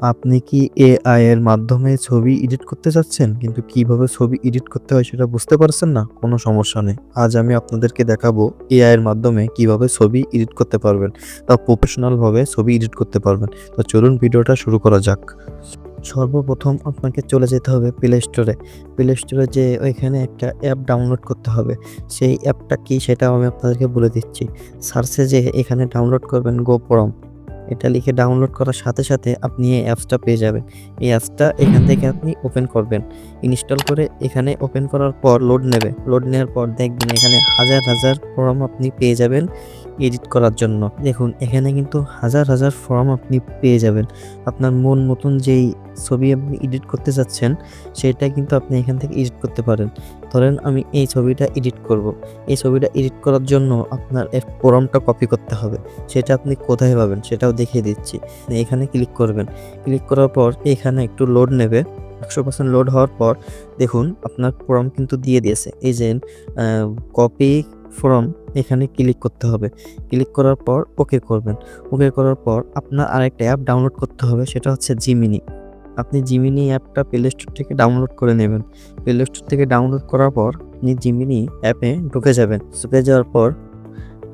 আপনি কি এআই এর মাধ্যমে ছবি এডিট করতে চাচ্ছেন? কিন্তু কীভাবে ছবি এডিট করতে হয় সেটা বুঝতে পারছেন না? কোনো সমস্যা নেই। আজ আমি আপনাদেরকে দেখাবো এআই এর মাধ্যমে কীভাবে ছবি এডিট করতে পারবেন তা প্রফেশনাল ভাবে ছবি এডিট করতে পারবেন। তো চলুন ভিডিওটা শুরু করা যাক। সর্বপ্রথম আপনাকে চলে যেতে হবে প্লে স্টোরে প্লে স্টোরে যে ওইখানে একটা অ্যাপ ডাউনলোড করতে হবে। সেই অ্যাপটা কি সেটাও আমি আপনাদেরকে বলে দিচ্ছি। সার্চে যে এখানে ডাউনলোড করবেন গোপরম এটা লিখে ডাউনলোড করার সাথে সাথে আপনি এই অ্যাপসটা পেয়ে যাবেন। এই অ্যাপসটা এখান থেকে আপনি ওপেন করবেন। ইনস্টল করে এখানে ওপেন করার পর লোড নেবে। লোড নেওয়ার পর দেখবেন এখানে হাজার হাজার ফর্ম আপনি পেয়ে যাবেন। এডিট করার জন্য। দেখুন, এখানে কিন্তু হাজার হাজার ফর্ম আপনি পেয়ে যাবেন। আপনার মন মতন যেই ছবি আপনি এডিট করতে চাচ্ছেন, সেটা কিন্তু আপনি এখান থেকে এডিট করতে পারেন। ধরেন, আমি এই ছবিটা এডিট করব। এই ছবিটা এডিট করার জন্য আপনার এর ফর্মটা কপি করতে হবে। সেটা আপনি কোথায় পাবেন, সেটাও দেখিয়ে দিচ্ছি। এখানে ক্লিক করবেন। ক্লিক করার পর এখানে একটু লোড নেবে। একশো পার্সেন্ট লোড হওয়ার পর দেখুন, আপনার ফর্ম কিন্তু দিয়ে দিয়েছে। এই যে কপি ফর্ম এখানে ক্লিক করতে হবে। ক্লিক করার পর ওকে করবেন। ওকে করার পর আপনার আরেকটা অ্যাপ ডাউনলোড করতে হবে, সেটা হচ্ছে জিমিনি আপনি জিমিনি অ্যাপটা প্লে স্টোর থেকে ডাউনলোড করে নেবেন। প্লে স্টোর থেকে ডাউনলোড করার পর আপনি জিমিনি অ্যাপে ঢুকে যাবেন। ঢুকে যাওয়ার পর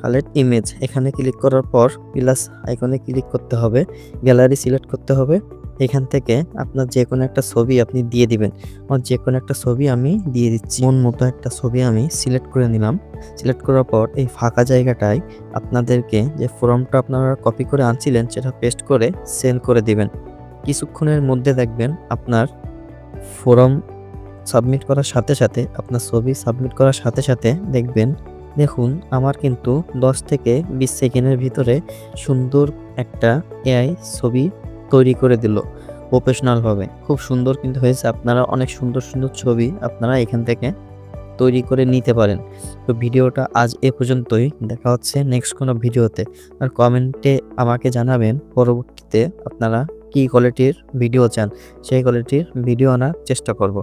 কালেক্ট ইমেজ এখানে ক্লিক করার পর প্লাস আইকনে ক্লিক করতে হবে। গ্যালারি সিলেক্ট করতে হবে। এখান থেকে আপনার যে কোনো একটা ছবি আপনি দিয়ে দিবেন। আমার যে কোনো একটা ছবি আমি দিয়ে দিচ্ছি। মন মতো একটা ছবি আমি সিলেক্ট করে নিলাম। সিলেক্ট করার পর এই ফাঁকা জায়গাটায় আপনাদেরকে যে ফর্মটা আপনারা কপি করে আনছিলেন, সেটা পেস্ট করে সেন্ড করে দিবেন। কিছুক্ষণের মধ্যে দেখবেন আপনার ফর্ম সাবমিট করার সাথে সাথে, আপনার ছবি সাবমিট করার সাথে সাথে দেখবেন, দেখুন আমার কিন্তু দশ থেকে বিশ সেকেন্ডের ভিতরে সুন্দর একটা এআই ছবি তৈরি করে দিল প্রফেশনালভাবে খুব সুন্দর কিন্তু হয়েছে। আপনারা অনেক সুন্দর সুন্দর ছবি আপনারা এখান থেকে তৈরি করে নিতে পারেন। তো ভিডিওটা আজ এ পর্যন্তই। দেখা হচ্ছে নেক্সট কোনো ভিডিওতে। আর কমেন্টে আমাকে জানাবেন পরবর্তীতে আপনারা কি কোয়ালিটির ভিডিও চান। সেই কোয়ালিটির ভিডিও আনার চেষ্টা করব।